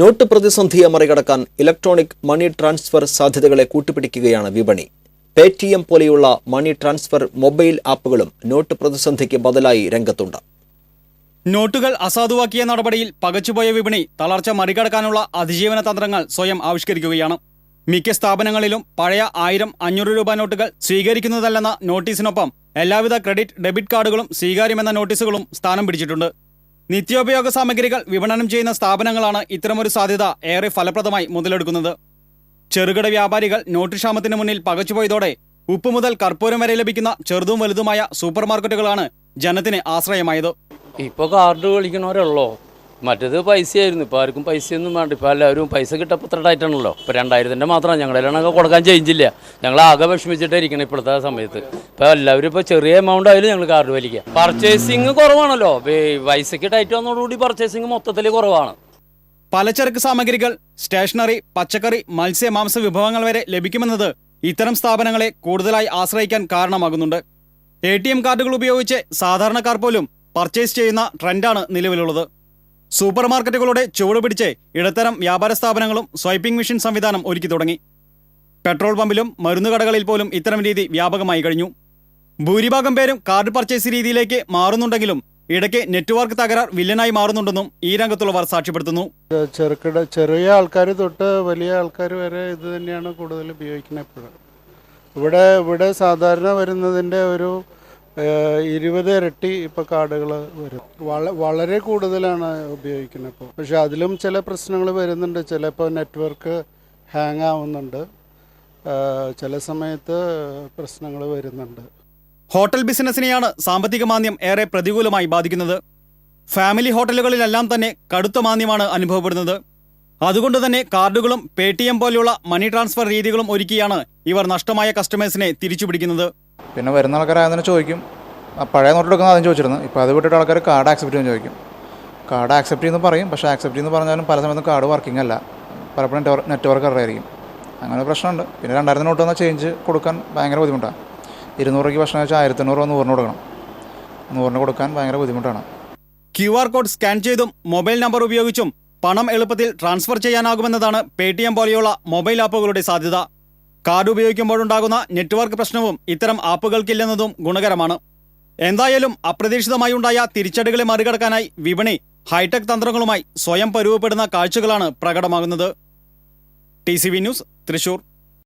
Not പ്രതിസന്ധിയെ മറികടക്കാൻ electronic money transfer സാധ്യതകളെ കൂട്ടുപിടിക്കുകയാണ് വിപണി. പേ ടി എം പോലെയുള്ള മണി ട്രാൻസ്ഫർ മൊബൈൽ ആപ്പുകളും നോട്ട് പ്രതിസന്ധിക്ക് ബദലായി രംഗത്തുണ്ട്. നോട്ടുകൾ അസാധുവാക്കിയ നടപടിയിൽ പകച്ചുപോയ വിപണി തളർച്ച മറികടക്കാനുള്ള അതിജീവന തന്ത്രങ്ങൾ സ്വയം ആവിഷ്കരിക്കുകയാണ്. മിക്ക സ്ഥാപനങ്ങളിലും പഴയ ആയിരം അഞ്ഞൂറ് രൂപ നോട്ടുകൾ സ്വീകരിക്കുന്നതല്ലെന്ന നോട്ടീസിനൊപ്പം എല്ലാവിധ ക്രെഡിറ്റ് ഡെബിറ്റ് കാർഡുകളും സ്വീകാര്യമെന്ന നോട്ടീസുകളും സ്ഥാനം പിടിച്ചിട്ടുണ്ട്. നിത്യോപയോഗ സാമഗ്രികൾ വിപണനം ചെയ്യുന്ന സ്ഥാപനങ്ങളാണ് ഇത്തരമൊരു സാധ്യത ഏറെ ഫലപ്രദമായി മുതലെടുക്കുന്നത്. ചെറുകിട വ്യാപാരികൾ നോട്ട് ക്ഷാമത്തിന് മുന്നിൽ പകച്ചുപോയതോടെ ഉപ്പ് മുതൽ കർപ്പൂരം വരെ ലഭിക്കുന്ന ചെറുതും വലുതുമായ സൂപ്പർ മാർക്കറ്റുകളാണ് ജനത്തിന് ആശ്രയമായത്. ഇപ്പോൾ കാർഡ് കളിക്കണവരുള്ളോ മറ്റേത് പൈസയായിരുന്നു. ഇപ്പോൾ ആർക്കും പൈസയൊന്നും വേണ്ട. ഇപ്പോൾ എല്ലാവരും പൈസ ടൈറ്റാണല്ലോ ഇപ്പോൾ രണ്ടായിരത്തിന്റെ മാത്രമാണ് ഞങ്ങളെല്ലാം കൊടുക്കാൻ ചേഞ്ചില്ല ഞങ്ങൾ ആകെ വിഷമിച്ചിട്ടേ ഇരിക്കണം ഇപ്പോഴത്തെ സമയത്ത്. ഇപ്പോൾ എല്ലാവരും ഇപ്പോൾ ചെറിയ എമൗണ്ട് ആയാലും ഞങ്ങൾ കാർഡ് വലിക്കുക. പർച്ചേസിങ് കുറവാണല്ലോ. പൈസയ്ക്ക് ടൈറ്റ് വന്നതോടുകൂടി പർച്ചേസിങ് മൊത്തത്തിൽ കുറവാണ്. പലചരക്ക് സാമഗ്രികൾ സ്റ്റേഷനറി പച്ചക്കറി മത്സ്യ മാംസ വിഭവങ്ങൾ വരെ ലഭിക്കുമെന്നത് ഇത്തരം സ്ഥാപനങ്ങളെ കൂടുതലായി ആശ്രയിക്കാൻ കാരണമാകുന്നുണ്ട്. എ ടി എം കാർഡുകൾ ഉപയോഗിച്ച് സാധാരണക്കാർ പോലും പർച്ചേസ് ചെയ്യുന്ന ട്രെൻഡാണ് നിലവിലുള്ളത്. സൂപ്പർ മാർക്കറ്റുകളുടെ ചുവട് പിടിച്ച് ഇടത്തരം വ്യാപാര സ്ഥാപനങ്ങളും സ്വൈപ്പിംഗ് മെഷീൻ സംവിധാനം ഒരുക്കി തുടങ്ങി. പെട്രോൾ പമ്പിലും മരുന്ന് കടകളിൽ പോലും ഇത്തരം രീതി വ്യാപകമായി കഴിഞ്ഞു. ഭൂരിഭാഗം പേരും കാർഡ് പർച്ചേസ് രീതിയിലേക്ക് മാറുന്നുണ്ടെങ്കിലും ഇടയ്ക്ക് നെറ്റ്വർക്ക് തകരാർ വില്ലനായി മാറുന്നുണ്ടെന്നും ഈ രംഗത്തുള്ളവർ സാക്ഷ്യപ്പെടുത്തുന്നു. ചെറുകിട ചെറിയ ആൾക്കാർ തൊട്ട് വലിയ ആൾക്കാർ വരെ ഇത് തന്നെയാണ് കൂടുതൽ ഉപയോഗിക്കുന്നത് ഇവിടെ ഇവിടെ സാധാരണ വരുന്നതിന്റെ ഒരു ഇരുപത് ഇരട്ടി ഇപ്പോൾ കാർഡുകൾ വരും. വളരെ കൂടുതലാണ് ഉപയോഗിക്കുന്നത് ഇപ്പോൾ പക്ഷെ അതിലും ചില പ്രശ്നങ്ങൾ വരുന്നുണ്ട്. ചിലപ്പോൾ നെറ്റ്വർക്ക് ഹാങ് ആവുന്നുണ്ട് ചില സമയത്ത് പ്രശ്നങ്ങൾ വരുന്നുണ്ട്. ഹോട്ടൽ ബിസിനസിനെയാണ് സാമ്പത്തിക മാന്ദ്യം ഏറെ പ്രതികൂലമായി ബാധിക്കുന്നത്. ഫാമിലി ഹോട്ടലുകളിലെല്ലാം തന്നെ കടുത്ത മാന്ദ്യമാണ് അനുഭവപ്പെടുന്നത്. അതുകൊണ്ട് തന്നെ കാർഡുകളും പേ പോലെയുള്ള മണി ട്രാൻസ്ഫർ രീതികളും ഒരുക്കിയാണ് ഇവർ നഷ്ടമായ കസ്റ്റമേഴ്സിനെ തിരിച്ചുപിടിക്കുന്നത്. പിന്നെ വരുന്ന ആൾക്കാർ അതിനെ ചോദിക്കും. ആ പഴയ നോട്ട് എടുക്കുന്ന ആദ്യം ചോദിച്ചിരുന്നു. ഇപ്പോൾ അത് വിട്ടിട്ട് ആൾക്കാർ കാർഡ് ആക്സെപ്റ്റ് ചെയ്യാൻ ചോദിക്കും. കാർഡ് ആക്സെപ്റ്റ് ചെയ്യുന്നു പറയും. പക്ഷേ ആക്സെപ്റ്റ് ചെയ്യുന്നു പറഞ്ഞാലും പല സമയത്തും കാർഡ് വർക്കിംഗ് അല്ല. പലപ്പോഴും നെറ്റ്വർക്ക് അറിയായിരിക്കും അങ്ങനെ ഒരു പ്രശ്നമുണ്ട്. പിന്നെ രണ്ടായിരത്തി നോട്ട് വന്നാൽ ചേഞ്ച് കൊടുക്കാൻ ഭയങ്കര ബുദ്ധിമുട്ടാണ് ഇരുന്നൂറ് രൂപയ്ക്ക് ഭക്ഷണം വെച്ചാൽ ആയിരത്തി എണ്ണൂറ് രൂപ നൂറിന് കൊടുക്കണം. നൂറിന് കൊടുക്കാൻ ഭയങ്കര ബുദ്ധിമുട്ടാണ്. ക്യു ആർ കോഡ് സ്കാൻ ചെയ്തും മൊബൈൽ നമ്പർ ഉപയോഗിച്ചും പണം എളുപ്പത്തിൽ ട്രാൻസ്ഫർ ചെയ്യാനാകുമെന്നതാണ് പേ ടി എം പോലെയുള്ള മൊബൈൽ ആപ്പുകളുടെ സാധ്യത. കാർഡ് ഉപയോഗിക്കുമ്പോഴുണ്ടാകുന്ന നെറ്റ്വർക്ക് പ്രശ്നവും ഇത്തരം ആപ്പുകൾക്കില്ലെന്നതും ഗുണകരമാണ്. എന്തായാലും അപ്രതീക്ഷിതമായി ഉണ്ടായ തിരിച്ചടികളെ മറികടക്കാനായി വിപണി ഹൈടെക് തന്ത്രങ്ങളുമായി സ്വയം പരുവപ്പെടുന്ന കാഴ്ചകളാണ് പ്രകടമാകുന്നത്. T News Thrissur.